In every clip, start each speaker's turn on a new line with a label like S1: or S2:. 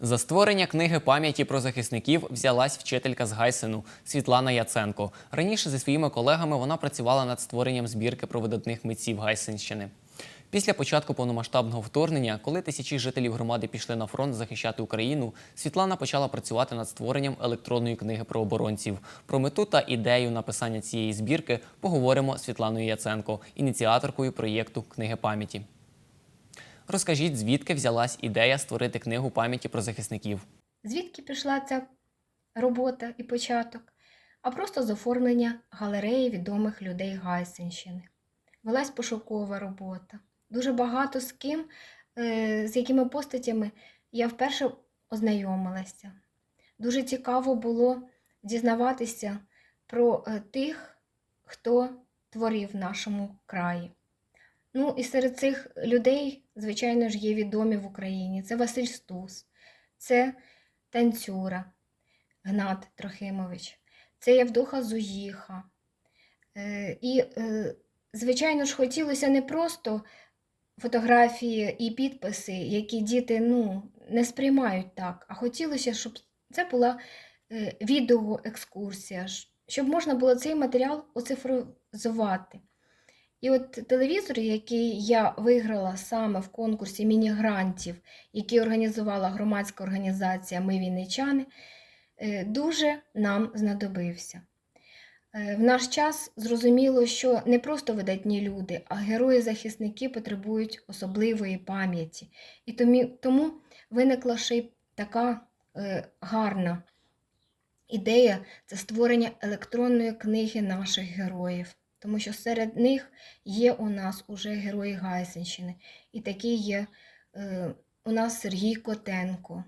S1: За створення книги пам'яті про захисників взялась вчителька з Гайсину Світлана Яценко. Раніше зі своїми колегами вона працювала над створенням збірки про видатних митців Гайсинщини. Після початку повномасштабного вторгнення, коли тисячі жителів громади пішли на фронт захищати Україну, Світлана почала працювати над створенням електронної книги про оборонців. Про мету та ідею написання цієї збірки поговоримо з Світланою Яценко, ініціаторкою проєкту Книги пам'яті. Розкажіть, звідки взялась ідея створити книгу пам'яті про захисників?
S2: Звідки пішла ця робота і початок? А просто з оформлення галереї відомих людей Гайсинщини. Велась пошукова робота. Дуже багато з ким, е, з якими постатями я вперше ознайомилася. Дуже цікаво було дізнаватися про е, тих, хто творив в нашому краї. Ну і серед цих людей, звичайно ж, є відомі в Україні. Це Василь Стус, це танцюра Гнат Трохимович, це Явдоха Зуїха. Е, І, е, звичайно ж, хотілося не просто фотографії і підписи, які діти ну, не сприймають так, а хотілося, щоб це була е, відеоекскурсія, щоб можна було цей матеріал оцифризувати. І от телевізор, який я виграла саме в конкурсі міні-грантів, який організувала громадська організація Ми Вінничани, е, дуже нам знадобився. Е, В наш час зрозуміло, що не просто видатні люди, а герої-захисники потребують особливої пам'яті. І тому виникла ще й така е, гарна ідея це створення електронної книги наших героїв. Тому що серед них є у нас уже герої Гайсинщини. І такий є е, у нас Сергій Котенко.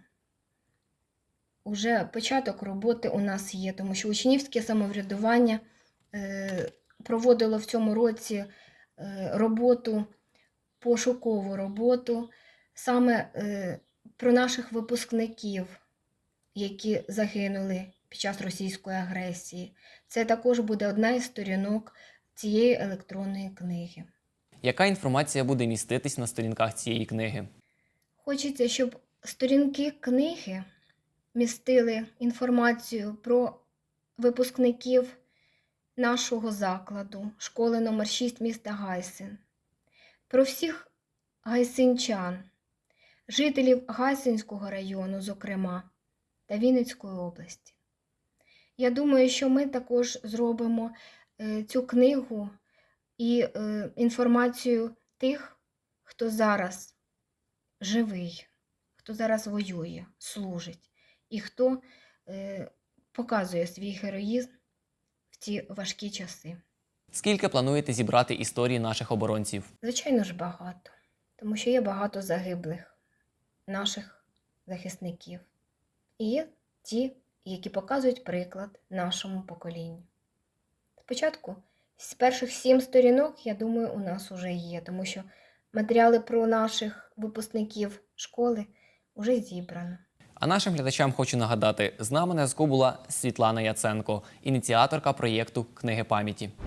S2: Уже початок роботи у нас є, тому що учнівське самоврядування е, проводило в цьому році е, роботу, пошукову роботу саме е, про наших випускників, які загинули під час російської агресії. Це також буде одна із сторінок цієї електронної книги.
S1: Яка інформація буде міститись на сторінках цієї книги?
S2: Хочеться, щоб сторінки книги містили інформацію про випускників нашого закладу, школи номер 6 міста Гайсин, про всіх гайсинчан, жителів Гайсинського району, зокрема, та Вінницької області. Я думаю, що ми також зробимо цю книгу і е, інформацію тих, хто зараз живий, хто зараз воює, служить, і хто е, показує свій героїзм в ці важкі часи.
S1: Скільки плануєте зібрати історії наших оборонців?
S2: Звичайно ж, багато, тому що є багато загиблих наших захисників. І є ті, які показують приклад нашому поколінню. Спочатку, з перших сім сторінок, я думаю, у нас уже є, тому що матеріали про наших випускників школи вже зібрано.
S1: А нашим глядачам хочу нагадати: з нами на зв'язку була Світлана Яценко, ініціаторка проєкту Книги пам'яті.